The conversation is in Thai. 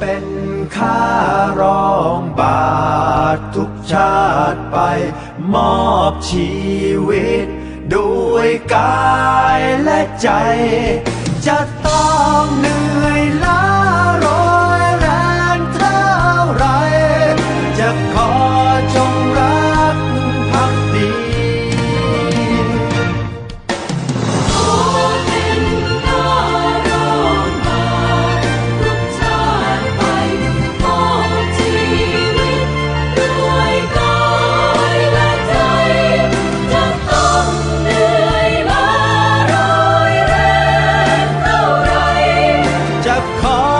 เป็นข้ารองบาททุกชาติไป มอบชีวิต ด้วยกายและใจจะ 靠